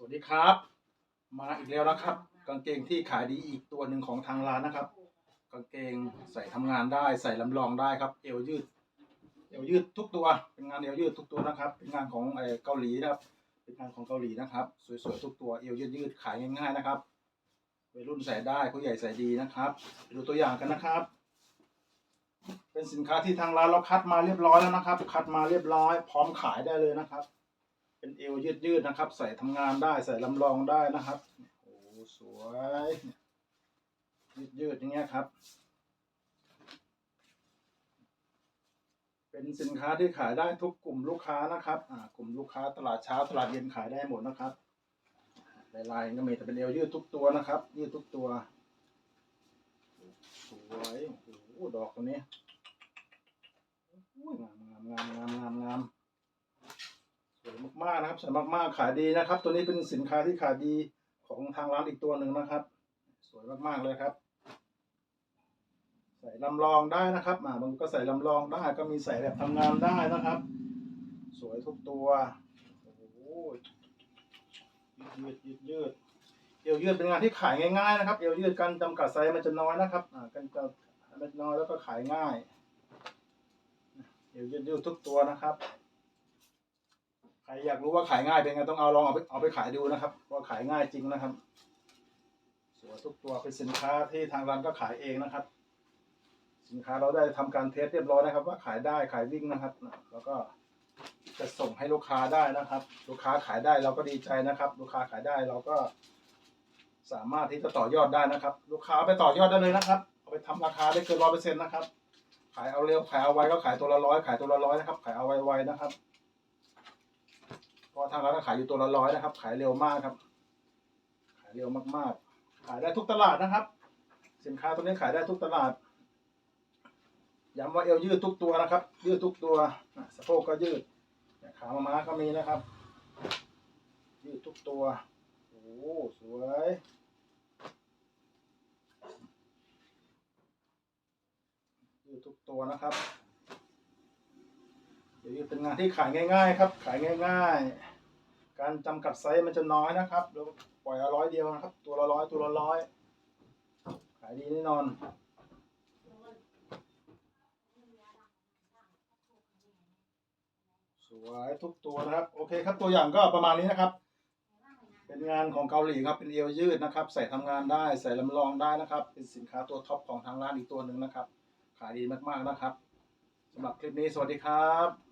สวัสดีครับ มาอีกแล้วนะครับ กางเกงที่ขายดีอีกตัวหนึ่งของทางร้านนะครับ กางเกงใส่ทำงานได้ใส่ลำลองได้ครับ เอวยืด เอวยืดทุกตัว เป็นงานเอวยืดทุกตัวนะครับ เป็นงานของเกาหลีนะครับ เป็นงานของเกาหลีนะครับ สวยๆทุกตัวเอวยืดยืดขายง่ายๆนะครับวัยรุ่นใส่ได้ผู้ใหญ่ใส่ดีนะครับดูตัวอย่างกันนะครับ เป็นสินค้าที่ทางร้านเราคัดมาเรียบร้อยแล้วนะครับ คัดมาเรียบร้อย พร้อมขายได้เลยนะครับ เป็นเอวยืดยืดนะครับ ใส่ทำงานได้ใส่ลำลองได้นะครับโอ้สวยยืดยืดอย่างเงี้ยครับ เป็นสินค้าที่ขายได้ทุกกลุ่มลูกค้านะครับอ่ากลุ่มลูกค้าตลาดเช้าตลาดเย็นขายได้หมดนะครับลายๆก็มีแต่เป็นเอวยืดทุกตัวนะครับ ยืดทุกตัวสวยโอ้โหดอกตัวนี้ยงามงามงามงามงามงามสวย มากๆนะครับสวยมากๆขายดีนะครับ ตัวนี้เป็นสินค้าที่ขายดีของทางร้านอีกตัวหนึ่งนะครับ สวยมากๆเลยครับ ใส่ลำลองได้นะครับอ่ามันก็ใส่ลำลองได้ก็มีใส่แบบทำงานได้นะครับ สวยทุกตัวโอ้โหยืดยืดยืดเอวยืดเป็นงานที่ขายง่ายๆนะครับเอวยืดการจำกัดไซส์มันจะน้อยนะครับอ่ากันจะมันน้อยแล้วก็ขายง่ายเอวยืดยืดทุกตัวนะครับ ครอยากรู้ว่าขายง่ายเป็นไงต้องเอาลองเอาไปเอาไปขายดูนะครับว่าขายง่ายจริงนะครับสวยทุกตัวเป็นสินค้าที่ทางร้านก็ขายเองนะครับ สินค้าเราได้ทำการเทสเรียบร้อยนะครับ ว่าขายได้ขายวิ่งนะครับ แล้วก็จะส่งให้ลูกค้าได้นะครับ ลูกค้าขายได้เราก็ดีใจนะครับ ลูกค้าขายได้เราก็ สามารถที่จะต่อยอดได้นะครับ ลูกค้าไปต่อยอดได้เลยนะครับเอาไปทำราคาได้เกินร้อยเปอร์เซ็นต์นะครับ ขายเอาเร็วขายเอาไวก็ขายตัวละร้อยขายตัวละร้อยนะครับ ขายเอาไวๆนะครับ พราะทางร้านก็ขายอยู่ตัวละร้อยนะครับ ขายเร็วมากครับ ขายเร็วมากๆ ขายได้ทุกตลาดนะครับ สินค้าตัวนี้ขายได้ทุกตลาดย้ำว่าเอวยืดทุกตัวนะครับ ยืดทุกตัวสะโพกก็ยืดขามาม้าก็มีนะครับ ยืดทุกตัวโอ้สวยยืดทุกตัวนะครับ เดี๋ยวยืดเป็นงานที่ขายง่าย ๆ ครับ ขายง่าย ๆ การจำกัดไซส์มันจะน้อยนะครับเราปล่อยเอาร้อยเดียวนะครับ ตัวละร้อยตัวละร้อยขายดีแน่นอนสวยทุกตัวนะครับ โอเคครับตัวอย่างก็ประมาณนี้นะครับ เป็นงานของเกาหลีครับเป็นเอวยืดนะครับ ใส่ทำงานได้ใส่ลำลองได้นะครับ เป็นสินค้าตัวท็อปของทางร้านอีกตัวหนึ่งนะครับ ขายดีมากๆนะครับสำหรับคลิปนี้สวัสดีครับ